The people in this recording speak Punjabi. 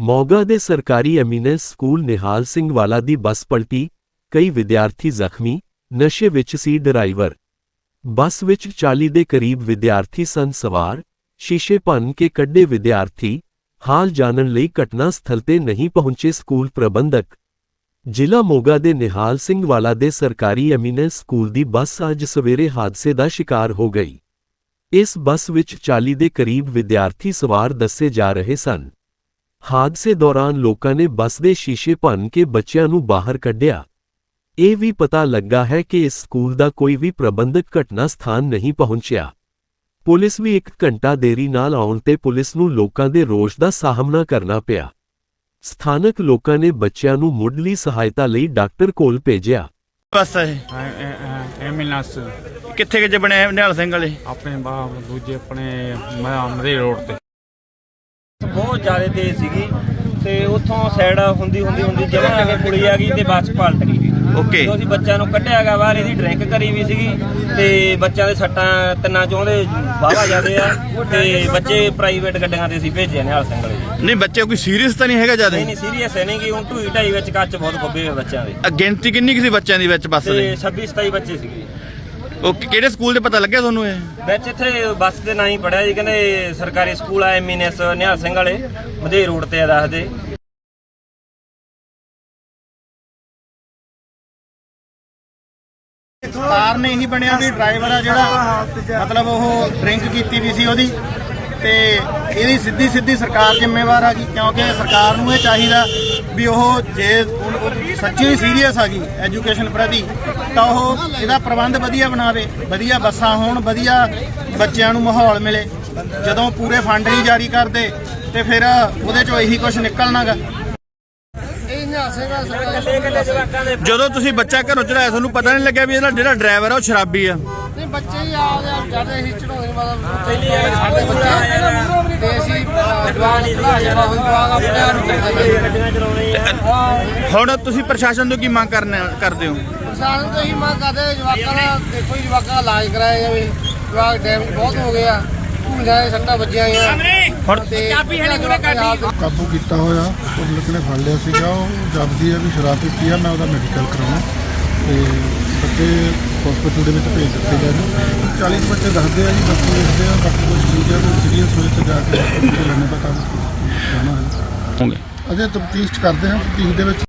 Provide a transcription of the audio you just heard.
ਮੋਗਾ ਦੇ ਸਰਕਾਰੀ ਐਮੀਨੈਂਸ ਸਕੂਲ ਨਿਹਾਲ ਸਿੰਘ ਵਾਲਾ ਦੀ ਬੱਸ ਪਲਟੀ, ਕਈ ਵਿਦਿਆਰਥੀ ਜ਼ਖਮੀ, ਨਸ਼ੇ ਵਿੱਚ ਸੀ ਡਰਾਈਵਰ। ਬੱਸ ਵਿੱਚ 40 ਦੇ ਕਰੀਬ ਵਿਦਿਆਰਥੀ ਸਨ ਸਵਾਰ, ਸ਼ੀਸ਼ੇ ਭੰਨ ਕੇ ਕੱਢੇ ਵਿਦਿਆਰਥੀ, ਹਾਲ ਜਾਣਨ ਲਈ ਘਟਨਾ ਸਥਲ ਤੇ ਨਹੀਂ ਪਹੁੰਚੇ ਸਕੂਲ ਪ੍ਰਬੰਧਕ। ਜ਼ਿਲ੍ਹਾ ਮੋਗਾ ਦੇ ਨਿਹਾਲ ਸਿੰਘ ਵਾਲਾ ਦੇ ਸਰਕਾਰੀ ਐਮੀਨੈਂਸ ਸਕੂਲ ਦੀ ਬੱਸ ਅੱਜ ਸਵੇਰੇ ਹਾਦਸੇ ਦਾ ਸ਼ਿਕਾਰ ਹੋ ਗਈ। ਇਸ ਬੱਸ ਵਿੱਚ 40 ਦੇ ਕਰੀਬ ਵਿਦਿਆਰਥੀ ਸਵਾਰ ਦੱਸੇ ਜਾ ਰਹੇ ਸਨ। ਹਾਦਸੇ ਦੌਰਾਨ ਲੋਕਾਂ ਨੇ ਬੱਸ ਦੇ ਸ਼ੀਸ਼ੇ ਭੰਨ ਕੇ ਬੱਚਿਆਂ ਨੂੰ ਬਾਹਰ ਕੱਢਿਆ। ਇਹ ਵੀ ਪਤਾ ਲੱਗਾ ਹੈ ਕਿ ਇਸ ਸਕੂਲ ਦਾ ਕੋਈ ਵੀ ਪ੍ਰਬੰਧਕ ਘਟਨਾ ਸਥਾਨ ਨਹੀਂ ਪਹੁੰਚਿਆ। ਪੁਲਿਸ ਵੀ ਇੱਕ ਘੰਟਾ ਦੇਰੀ ਨਾਲ ਆਉਣ ਤੇ ਪੁਲਿਸ ਨੂੰ ਲੋਕਾਂ ਦੇ ਰੋਸ਼ ਦਾ ਸਾਹਮਣਾ ਕਰਨਾ ਪਿਆ। ਸਥਾਨਕ ਲੋਕਾਂ ਨੇ ਬੱਚਿਆਂ ਨੂੰ ਮੁੱਢਲੀ ਸਹਾਇਤਾ ਲਈ ਡਾਕਟਰ ਕੋਲ ਭੇਜਿਆ। ਬੱਸ ਇਹ। ਕਿੱਥੇ ਕਿੱਥੇ ਬਣੇ ਆ? ਨਿਹਾਲ ਸਿੰਘ ਵਾਲੇ? ਆਪਣੇ ਬਾਪ ਦੂਜੇ ਆਪਣੇ ਮਦੇ ਰੋਡ ਤੇ। ਬਹੁਤ ਜ਼ਿਆਦਾ ਤੇਜ਼ ਸੀਗੀ ਤੇ ਉੱਥੋਂ ਸਾਈਡ ਹੁੰਦੀ ਹੁੰਦੀ ਹੁੰਦੀ ਜਮਾਂ ਆ ਕੇ ਪੁਲੀ ਆ ਗਈ ਤੇ ਬੱਸ ਪਲਟ ਗਈ। ਓਕੇ। ਜਦੋਂ ਅਸੀਂ ਬੱਚਿਆਂ ਨੂੰ ਕੱਢਿਆ ਗਾ ਬਾਹਰ ਇਹਦੀ ਡਰਿੰਕ ਕਰੀ ਵੀ ਸੀਗੀ ਤੇ ਬੱਚਿਆਂ ਦੇ ਸੱਟਾਂ ਤਿੰਨਾਂ ਚੋਂ ਦੇ ਵਾਹਵਾ ਜਾਂਦੇ ਆ ਤੇ ਬੱਚੇ ਪ੍ਰਾਈਵੇਟ ਗੱਡੀਆਂ ਤੇ ਅਸੀਂ ਭੇਜੇ ਨੇ ਹਾਲ ਜੀ। ਨਹੀਂ ਬੱਚੇ ਕੋਈ ਸੀਰੀਅਸ ਤਾਂ ਨਹੀਂ ਹੈਗਾ ਜ਼ਿਆਦਾ? ਨਹੀਂ ਨਹੀਂ ਸੀਰੀਅਸ ਹੈ ਨਹੀਂ ਕਿ ਹੁਣ ਢੂਈ ਢਾਈ ਵਿੱਚ ਕੱਚ ਬਹੁਤ ਖੁੱਬੇ ਹੋਏ ਬੱਚਿਆਂ ਦੇ। ਗਿਣਤੀ ਕਿੰਨੀ ਕੁ ਸੀ ਬੱਚਿਆਂ ਦੀ ਵਿੱਚ ਬੱਸ ਤੇ ਦੇ? 26 27 ਬੱਚੇ ਸੀਗੇ। ਓਕੇ ਕਿਹੜੇ ਸਕੂਲ ਦੇ ਪਤਾ ਲੱਗਿਆ ਤੁਹਾਨੂੰ ਇਹ? ਵਿੱਚ ਇੱਥੇ ਬੱਸ ਦੇ ਨਾਂ ਹੀ ਪੜਿਆ ਜੀ ਕਹਿੰਦੇ ਸਰਕਾਰੀ ਸਕੂਲ ਆ ਐਮਐਨਐਸ ਨਿਹਾਲ ਸਿੰਘ ਵਾਲੇ ਮਧੇ ਰੋਡ ਤੇ ਆ ਦੱਸਦੇ। ਕਾਰਨ ਇਹੀ ਬਣਿਆ ਵੀ ਡਰਾਈਵਰ ਆ ਜਿਹੜਾ ਮਤਲਬ ਉਹ ਡਰਿੰਕ ਕੀਤੀ ਵੀ ਸੀ ਉਹਦੀ ਤੇ ਇਹਦੀ ਸਿੱਧੀ ਸਿੱਧੀ ਸਰਕਾਰ ਜ਼ਿੰਮੇਵਾਰ ਆ ਗਈ ਕਿਉਂਕਿ ਸਰਕਾਰ ਨੂੰ ਇਹ ਚਾਹੀਦਾ ਵੀ ਉਹ ਜੇ ਉਹ ਸੱਚੀ ਸੀਰੀਅਸ ਆ ਗਈ ਐਜੂਕੇਸ਼ਨ ਪ੍ਰਤੀ ਤਾਂ ਉਹ ਇਹਦਾ ਪ੍ਰਬੰਧ ਵਧੀਆ ਬਣਾਵੇ ਵਧੀਆ ਬੱਸਾਂ ਹੋਣ ਵਧੀਆ ਬੱਚਿਆਂ ਨੂੰ ਮਾਹੌਲ ਮਿਲੇ। ਜਦੋਂ ਪੂਰੇ ਫੰਡ ਨਹੀਂ ਜਾਰੀ ਕਰਦੇ ਤੇ ਫਿਰ ਉਹਦੇ ਚੋਂ ਇਹੀ ਕੁਝ ਨਿਕਲਣਾਗਾ। ਜਦੋਂ ਤੁਸੀਂ ਬੱਚਾ ਘਰੋਂ ਚੜਾਇਆ ਤੁਹਾਨੂੰ ਪਤਾ ਨਹੀਂ ਲੱਗਿਆ ਵੀ ਇਹਦਾ ਜਿਹੜਾ ਡਰਾਈਵਰ ਆ ਉਹ ਸ਼ਰਾਬੀ ਆ। ਨਹੀਂ ਬੱਚੇ ਹੀ ਆਪਦੇ ਆਪ ਜਾਂਦੇ ਚੜਾਉਂਦੇ ਮਤਲਬ ਪਹਿਲੀ ਵਾਰ ਸਾਡੇ ਬੱਚੇ ਤੇ ਅਸੀਂ ਅਹ, ਜਵਾਕ ਚੜਾ ਜਾਣਾ ਹੋਈ ਜਵਾਕ ਆਪਣੇ ਨੂੰ ਕਰਦੇ ਗੱਡੀਆਂ ਚਲਾਉਣੇ ਹੁਣ ਤੁਸੀਂ ਪ੍ਰਸ਼ਾਸਨ ਤੋਂ ਕੀ ਮੰਗ ਕਰਨਾ ਕਰਦੇ ਹੋ? ਪ੍ਰਸ਼ਾਸਨ ਤੋਂ ਹੀ ਮੰਗ ਕਰਦੇ ਜਵਾਕਾਂ ਦਾ ਦੇਖੋ ਜੀ ਜਵਾਕਾਂ ਦਾ ਇਲਾਜ ਕਰਾਇਆ ਜਾਵੇ। ਜਵਾਕ ਡੈਮੇਜ ਬਹੁਤ ਹੋ ਗਏ ਆ। ਦੇ ਸੱਟਾਂ ਵੱਜੀਆਂ ਆ ਹੁਣ ਤੇ ਚਾਬੀ ਹੈ ਨਹੀਂ ਕਾਬੂ। ਕੀਤਾ ਹੋਇਆ ਪੁਲਿਸ ਨੇ ਫੜ ਲਿਆ ਸੀਗਾ ਉਹ ਜਪਦੀ ਹੈ ਵੀ ਸ਼ਰਾਬ ਪੀਤੀ ਆ ਮੈਂ ਉਹਦਾ ਮੈਡੀਕਲ ਕਰਾਉਣਾ। ਤੇ ਬੱਚੇ ਹਸਪੀਟਲ ਦੇ ਵਿੱਚ ਭੇਜ ਦਿੱਤੇ ਗਏ ਨੇ। 40 ਕੁ ਬੱਚੇ ਦੱਸਦੇ ਆ ਜੀ ਬਾਕੀ ਦੇਖਦੇ ਆ ਬਾਕੀ ਕੁਝ ਠੀਕ ਹੈ ਕੋਈ ਸੀਰੀਅਸ ਹੋਏ ਤਾਂ ਜਾ ਕੇ ਹਸਪੀਟਲ ਲੈਣੇ ਕੰਮ। ਜਾਣਾ ਹੈ। ਅਜੇ ਤਫਤੀਸ਼ ਕਰਦੇ ਹਾਂ ਤਫਤੀਸ਼ ਦੇ ਵਿੱਚ